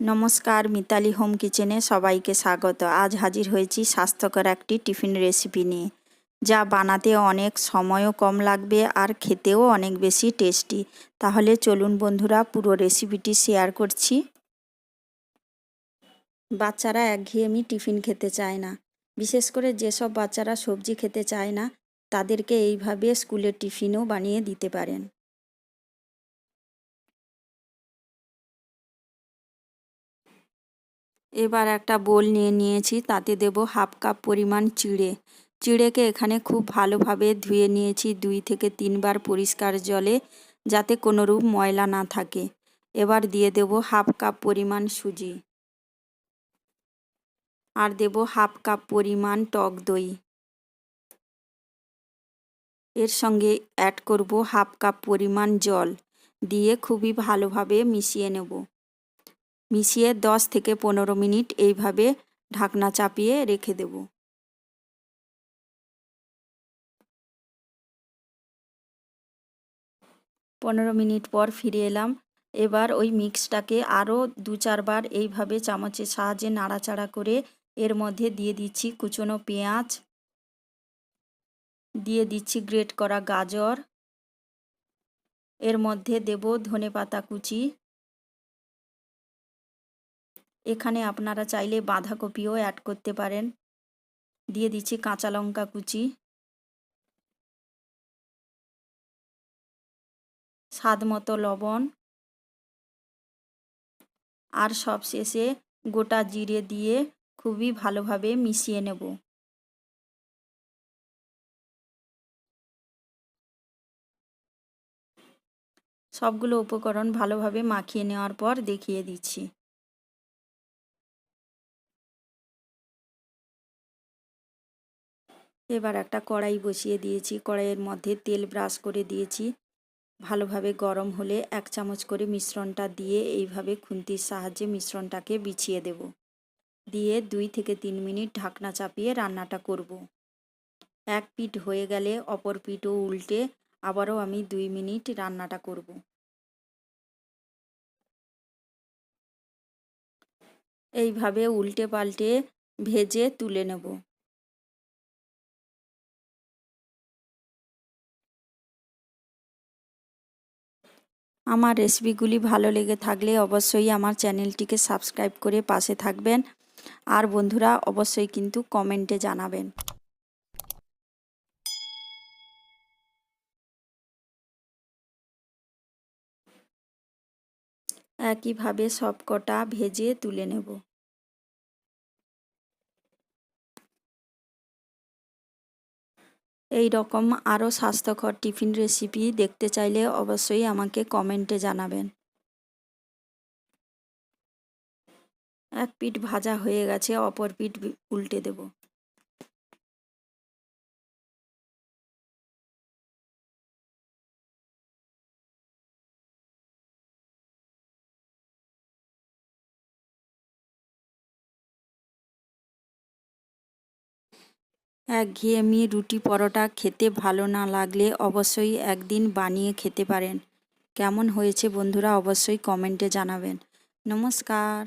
নমস্কার, মিতালি হোম কিচেনে সবাইকে স্বাগত। আজ হাজির হয়েছি স্বাস্থ্যকর একটি টিফিন রেসিপি নিয়ে, যা বানাতে অনেক সময়ও কম লাগবে আর খেতেও অনেক বেশি টেস্টি। তাহলে চলুন বন্ধুরা, পুরো রেসিপিটি শেয়ার করছি। বাচ্চারা একঘেয়েমি টিফিন খেতে চায় না। বিশেষ করে যেসব বাচ্চারা সবজি খেতে চায় না, তাদেরকে এইভাবে স্কুলের টিফিনও বানিয়ে দিতে পারেন। এবার একটা বোল নিয়ে নিয়েছি, তাতে দেব হাফ কাপ পরিমাণ চিড়ে। চিড়েকে এখানে খুব ভালোভাবে ধুয়ে নিয়েছি দুই থেকে তিনবার পরিষ্কার জলে, যাতে কোনোরূপ ময়লা না থাকে। এবার দিয়ে দেব হাফ কাপ পরিমাণ সুজি। আর দেব হাফ কাপ পরিমাণ টক দই। এর সঙ্গে অ্যাড করব হাফ কাপ পরিমাণ জল। দিয়ে খুবই ভালোভাবে মিশিয়ে নেব। মিশিয়ে দশ থেকে পনেরো মিনিট এইভাবে ঢাকনা চাপিয়ে রেখে দেব। পনেরো মিনিট পর ফিরে এলাম। এবার ওই মিক্সটাকে আরও দু চারবার এইভাবে চামচের সাহায্যে নাড়াচাড়া করে এর মধ্যে দিয়ে দিচ্ছি কুচনো পেঁয়াজ, দিয়ে দিচ্ছি গ্রেট করা গাজর, এর মধ্যে দেব ধনে পাতা কুচি এখানে আপনারা চাইলে বাঁধাকপিও অ্যাড করতে পারেন। দিয়ে দিচ্ছি কাঁচা লঙ্কা কুচি। স্বাদ মতো লবণ। আর সব শেষে গোটা জিরে দিয়ে খুবই ভালোভাবে মিশিয়ে নেব। সবগুলো উপকরণ ভালোভাবে মাখিয়ে নেওয়ার পর দেখিয়ে দিচ্ছি। এবার একটা কড়াই বসিয়ে দিয়েছি কড়াইয়ের মধ্যে তেল ব্রাশ করে দিয়েছি ভালোভাবে গরম হলে এক চামচ করে মিশ্রণটা দিয়ে এইভাবে খুন্তির সাহায্যে মিশ্রণটাকে বিছিয়ে দেব দিয়ে দুই থেকে তিন মিনিট ঢাকনা চাপিয়ে রান্নাটা করব। এক পিঠ হয়ে গেলে অপর পিঠও উল্টে আবারও আমি দুই মিনিট রান্নাটা করব। এইভাবে উল্টে পাল্টে ভেজে তুলে নেব আমার রেসিপিগুলি ভালো লেগে থাকলে অবশ্যই আমার চ্যানেলটিকে সাবস্ক্রাইব করে পাশে থাকবেন। আর বন্ধুরা, অবশ্যই কিন্তু কমেন্টে জানাবেন। একইভাবে সবকটা ভেজে তুলে নেব। এই রকম আরও স্বাস্থ্যকর টিফিন রেসিপি দেখতে চাইলে অবশ্যই আমাকে কমেন্টে জানাবেন। এক পিঠ ভাজা হয়ে গেছে, অপর পিঠ উল্টে দেব। একঘেয়েমি রুটি পরোটা খেতে ভালো না লাগলে অবশ্যই একদিন বানিয়ে খেতে পারেন। কেমন হয়েছে বন্ধুরা অবশ্যই কমেন্টে জানাবেন। নমস্কার।